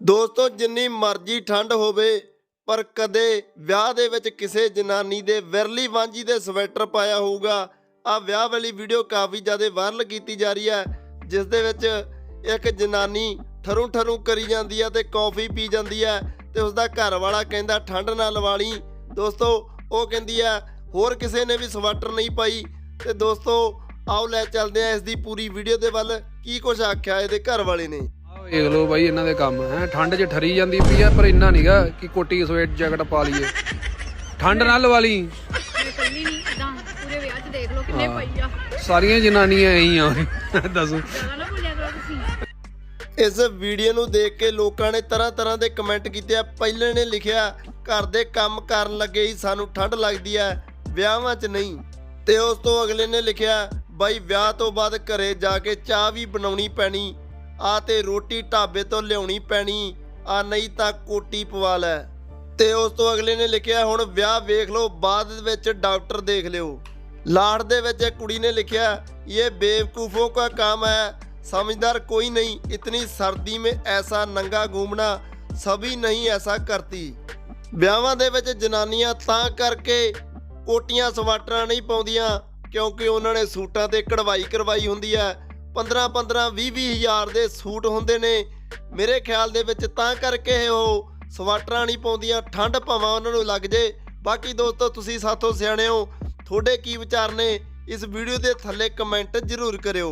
ਦੋਸਤੋ, ਜਿੰਨੀ ਮਰਜ਼ੀ ਠੰਡ ਹੋਵੇ, ਪਰ ਕਦੇ ਵਿਆਹ ਦੇ ਵਿੱਚ ਕਿਸੇ ਜਨਾਨੀ ਦੇ ਵਿਰਲੀ ਵਾਂਝੀ ਦੇ ਸਵੈਟਰ ਪਾਇਆ ਹੋਊਗਾ। ਆ ਵਿਆਹ ਵਾਲੀ ਵੀਡੀਓ ਕਾਫੀ ਜ਼ਿਆਦਾ ਵਾਇਰਲ ਕੀਤੀ ਜਾ ਰਹੀ ਹੈ, ਜਿਸ ਦੇ ਵਿੱਚ ਇੱਕ ਜਨਾਨੀ ਠਰੂ ਠਰੂ ਕਰੀ ਜਾਂਦੀ ਹੈ ਤੇ ਕੌਫੀ ਪੀ ਜਾਂਦੀ ਹੈ ਤੇ ਉਸ ਦਾ ਘਰ ਵਾਲਾ ਕਹਿੰਦਾ, ਠੰਡ ਨਾ ਲਵਾਲੀ। ਦੋਸਤੋ, ਉਹ ਕਹਿੰਦੀ ਹੈ, ਹੋਰ ਕਿਸੇ ਨੇ ਵੀ ਸਵੈਟਰ ਨਹੀਂ ਪਾਈ? ਤੇ ਦੋਸਤੋ, ਆਓ ਲੈ ਚੱਲਦੇ ਆ ਇਸ ਦੀ ਪੂਰੀ ਵੀਡੀਓ ਦੇ ਵੱਲ। ਕੀ ਕੁਝ ਆਖਿਆ ਇਹਦੇ ਘਰ ਵਾਲੇ ਨੇ? ਵੇਖ ਲਓ ਬਾਈ, ਇਹਨਾਂ ਦੇ ਕੰਮ ਹੈ। ਠੰਡ 'ਚ ਠਰੀ ਜਾਂਦੀ ਪਈ ਆ, ਪਰ ਇੰਨਾ ਨਹੀਂਗਾ ਕਿ ਕੋਟੀ ਸਵੇਟ ਜੈਕਟ ਪਾ ਲਈਏ। ਠੰਡ ਨਾਲ ਲਵਾ ਕੱਲੀ ਨਹੀਂ ਇਦਾਂ ਪੂਰੇ ਵਿਆਹ 'ਚ ਦੇਖ ਲਓ ਕਿੰਨੇ ਪਈ ਆ ਸਾਰੀਆਂ ਜਨਾਨੀਆਂ ਐਂ ਆ। ਦੱਸੋ। ਨਾ ਭੁੱਲਿਆ ਕਰੋ ਤੁਸੀਂ ਇਸ ਵੀਡੀਓ ਨੂੰ ਦੇਖ ਕੇ ਲੋਕਾਂ ਨੇ ਤਰ੍ਹਾਂ ਤਰ੍ਹਾਂ ਦੇ ਕਮੈਂਟ ਕੀਤੇ ਆ। ਪਹਿਲੇ ਨੇ ਲਿਖਿਆ, ਘਰ ਦੇ ਕੰਮ ਕਰਨ ਲੱਗੇ ਹੀ ਸਾਨੂੰ ਠੰਡ ਲੱਗਦੀ ਆ, ਵਿਆਹਾਂ 'ਚ ਨਹੀਂ। ਤੇ ਉਸ ਤੋਂ ਅਗਲੇ ਨੇ ਲਿਖਿਆ, ਬਾਈ ਵਿਆਹ ਤੋਂ ਬਾਅਦ ਘਰੇ ਜਾ ਕੇ ਚਾਹ ਵੀ ਬਣਾਉਣੀ ਪੈਣੀ। ਆ ਤੇ ਰੋਟੀ ਢਾਬੇ ਤੋਂ ਲਿਆਉਣੀ ਪੈਣੀ ਆ ਨਹੀਂ ਤਾਂ ਕੋਟੀ ਪਵਾ ਲੈ ਤੇ ਉਸ ਤੋਂ ਅਗਲੇ ਨੇ ਲਿਖਿਆ ਹੁਣ ਵਿਆਹ ਵੇਖ ਲਓ ਬਾਅਦ ਵਿੱਚ ਡਾਕਟਰ ਦੇਖ ਲਿਓ ਲਾੜ ਦੇ ਵਿੱਚ ਇੱਕ ਕੁੜੀ ਨੇ ਲਿਖਿਆ ਇਹ बेवकूफों का काम है समझदार कोई नहीं इतनी सर्दी में ऐसा नंगा घूमना सभी नहीं ऐसा करती ਵਿਆਹਾਂ ਦੇ ਵਿੱਚ ਜਨਾਨੀਆਂ ਤਾਂ ਕਰਕੇ ਕੋਟੀਆਂ ਸਵਾਟਰਾਂ ਨਹੀਂ ਪਾਉਂਦੀਆਂ ਕਿਉਂਕਿ ਉਹਨਾਂ ਨੇ ਸੂਟਾਂ ਤੇ ਕਢਵਾਈ ਕਰਵਾਈ ਹੁੰਦੀ ਹੈ 15 15 20 20 ਹਜ਼ਾਰ ਦੇ ਸੂਟ ਹੁੰਦੇ ਨੇ। ਮੇਰੇ ਖਿਆਲ ਦੇ ਵਿੱਚ ਤਾਂ ਕਰਕੇ ਇਹ ਉਹ ਸਵਾਟਰਾਂ ਨਹੀਂ ਪਾਉਂਦੀਆਂ, ਠੰਡ ਭਾਵਾਂ ਉਹਨਾਂ ਨੂੰ ਲੱਗ ਜੇ। ਬਾਕੀ ਦੋਸਤੋ, ਤੁਸੀਂ ਸਾਥੋਂ ਸਿਆਣੇ ਹੋ। ਤੁਹਾਡੇ ਕੀ ਵਿਚਾਰ ਨੇ? ਇਸ ਵੀਡੀਓ ਦੇ ਥੱਲੇ ਕਮੈਂਟ ਜ਼ਰੂਰ ਕਰਿਓ।